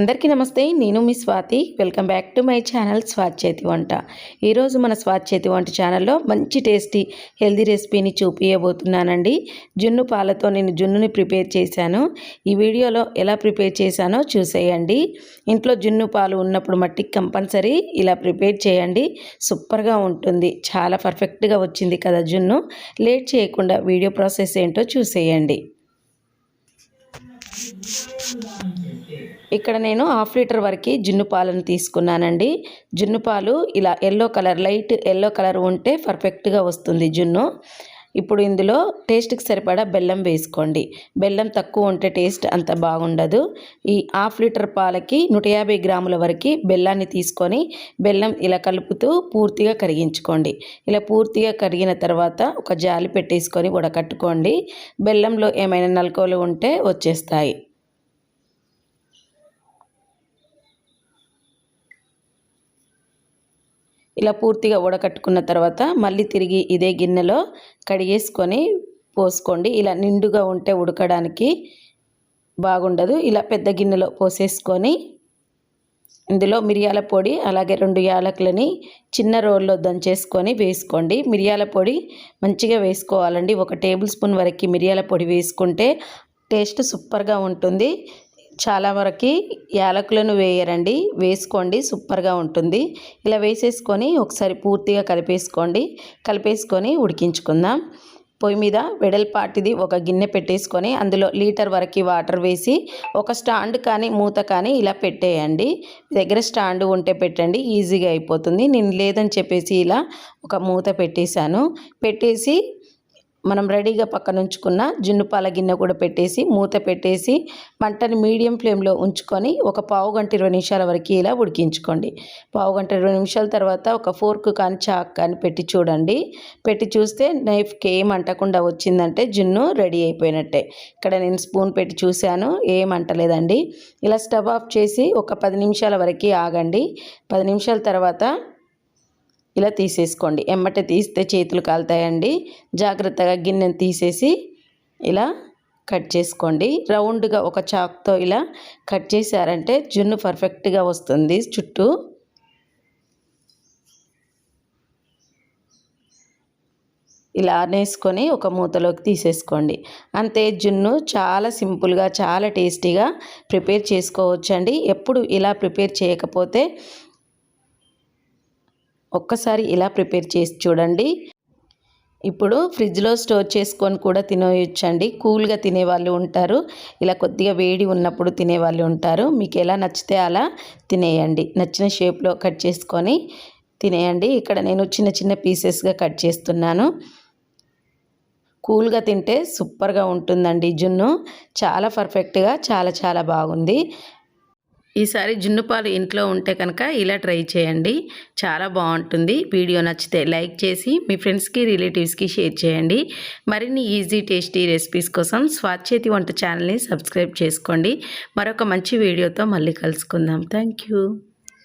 అందరికీ నమస్తే నేను మీ Swathi. Welcome back to my channel Swathi చేతి వంట. ఈరోజు మన స్వాతి చేతి వంట ఛానల్లో మంచి టేస్టీ హెల్దీ రెసిపీని చూపించబోతున్నానండి జున్ను పాలతో నేను జున్నుని ప్రిపేర్ చేశాను. ఈ వీడియోలో ఎలా ప్రిపేర్ చేశానో చూసేయండి. ఇంట్లో జున్ను పాలు ఉన్నప్పుడు మట్టికి కంపల్సరీ ఇలా ప్రిపేర్ చేయండి. సూపర్గా ఉంటుంది. చాలా పర్ఫెక్ట్గా వచ్చింది కదా జున్ను. లేట్ చేయకుండా వీడియో ప్రాసెస్ ఏంటో చూసేయండి. ఇక్కడ నేను హాఫ్ లీటర్ వరకు జున్ను పాలను తీసుకున్నానండి. జున్ను పాలు ఇలా yellow colour light yellow colour ఉంటే పర్ఫెక్ట్గా వస్తుంది జున్ను. ఇప్పుడు ఇందులో టేస్ట్కి సరిపడా బెల్లం వేసుకోండి. బెల్లం తక్కువ ఉంటే టేస్ట్ అంత బాగుండదు. ఈ హాఫ్ లీటర్ పాలకి నూట యాభై గ్రాముల వరకు బెల్లాన్ని తీసుకొని బెల్లం ఇలా కలుపుతూ పూర్తిగా కరిగించుకోండి. ఇలా పూర్తిగా కరిగిన తర్వాత ఒక జాలి పెట్టేసుకొని ఉడకట్టుకోండి బెల్లంలో ఏమైనా నలకలు ఉంటే వచ్చేస్తాయి. ఇలా పూర్తిగా ఉడకట్టుకున్న తర్వాత మళ్ళీ తిరిగి ఇదే గిన్నెలో కడిగేసుకొని పోసుకోండి. ఇలా నిండుగా ఉంటే ఉడకడానికి బాగుండదు. ఇలా పెద్ద గిన్నెలో పోసేసుకొని ఇందులో మిరియాల పొడి అలాగే రెండు యాలకులని చిన్న రోల్లో దంచేసుకొని వేసుకోండి. మిరియాల పొడి మంచిగా వేసుకోవాలండి. ఒక టేబుల్ స్పూన్ వరకు మిరియాల పొడి వేసుకుంటే టేస్ట్ సూపర్గా ఉంటుంది. చాలా వరకు యాలకులను వేయరండి. వేసుకోండి. సూపర్గా ఉంటుంది. ఇలా వేసేసుకొని ఒకసారి పూర్తిగా కలిపేసుకోండి. కలిపేసుకొని ఉడికించుకుందాం. పొయ్యి మీద వెడల్పాటిది ఒక గిన్నె పెట్టేసుకొని అందులో లీటర్ వరకు వాటర్ వేసి ఒక స్టాండ్ కానీ మూత కానీ ఇలా పెట్టేయండి. దగ్గర స్టాండ్ ఉంటే పెట్టండి. ఈజీగా అయిపోతుంది. నేను లేదని చెప్పేసి ఇలా ఒక మూత పెట్టేశాను. పెట్టేసి మనం రెడీగా పక్కన ఉంచుకున్న జున్నుపాల గిన్నె కూడా పెట్టేసి మూత పెట్టేసి మంటని మీడియం ఫ్లేమ్లో ఉంచుకొని ఒక పావు గంట ఇరవై నిమిషాల వరకు ఇలా ఉడికించుకోండి. పావు గంట ఇరవై నిమిషాల తర్వాత ఒక ఫోర్క్ కానీ చాక్ కానీ పెట్టి చూడండి. పెట్టి చూస్తే నైఫ్కి ఏం అంటకుండా వచ్చిందంటే జున్ను రెడీ అయిపోయినట్టే. ఇక్కడ నేను స్పూన్ పెట్టి చూశాను ఏం అంటలేదండి. ఇలా స్టవ్ ఆఫ్ చేసి ఒక పది నిమిషాల వరకు ఆగండి. పది నిమిషాల తర్వాత ఇలా తీసేసుకోండి. ఎమ్మట తీస్తే చేతులు కాలుతాయండి. జాగ్రత్తగా గిన్నెను తీసేసి ఇలా కట్ చేసుకోండి. రౌండ్గా ఒక చాక్తో ఇలా కట్ చేశారంటే జున్ను పర్ఫెక్ట్గా వస్తుంది చుట్టూ. ఇలా ఆనేసుకొని ఒక మూతలోకి తీసేసుకోండి. అంతే జున్ను చాలా సింపుల్గా చాలా టేస్టీగా ప్రిపేర్ చేసుకోవచ్చండి. ఎప్పుడు ఇలా ప్రిపేర్ చేయకపోతే ఒక్కసారి ఇలా ప్రిపేర్ చేసి చూడండి. ఇప్పుడు ఫ్రిడ్జ్లో స్టోర్ చేసుకొని కూడా తినేయొచ్చండి కూల్గా తినేవాళ్ళు ఉంటారు. ఇలా కొద్దిగా వేడి ఉన్నప్పుడు తినేవాళ్ళు ఉంటారు. మీకు ఎలా నచ్చితే అలా తినేయండి. నచ్చిన షేప్లో కట్ చేసుకొని తినేయండి. ఇక్కడ నేను చిన్న చిన్న పీసెస్గా కట్ చేస్తున్నాను. కూల్గా తింటే సూపర్గా ఉంటుందండి జున్ను. చాలా పర్ఫెక్ట్గా చాలా చాలా బాగుంది. ఈసారి జున్ను పాలు ఇంట్లో ఉంటే కనుక ఇలా ట్రై చేయండి. చాలా బాగుంటుంది. వీడియో నచ్చితే లైక్ చేసి మీ ఫ్రెండ్స్కి రిలేటివ్స్కి షేర్ చేయండి. మరిన్ని ఈజీ టేస్టీ రెసిపీస్ కోసం స్వాచ్చేతి వంట ఛానల్ని సబ్స్క్రైబ్ చేసుకోండి. మరొక మంచి వీడియోతో మళ్ళీ కలుసుకుందాం. Thank you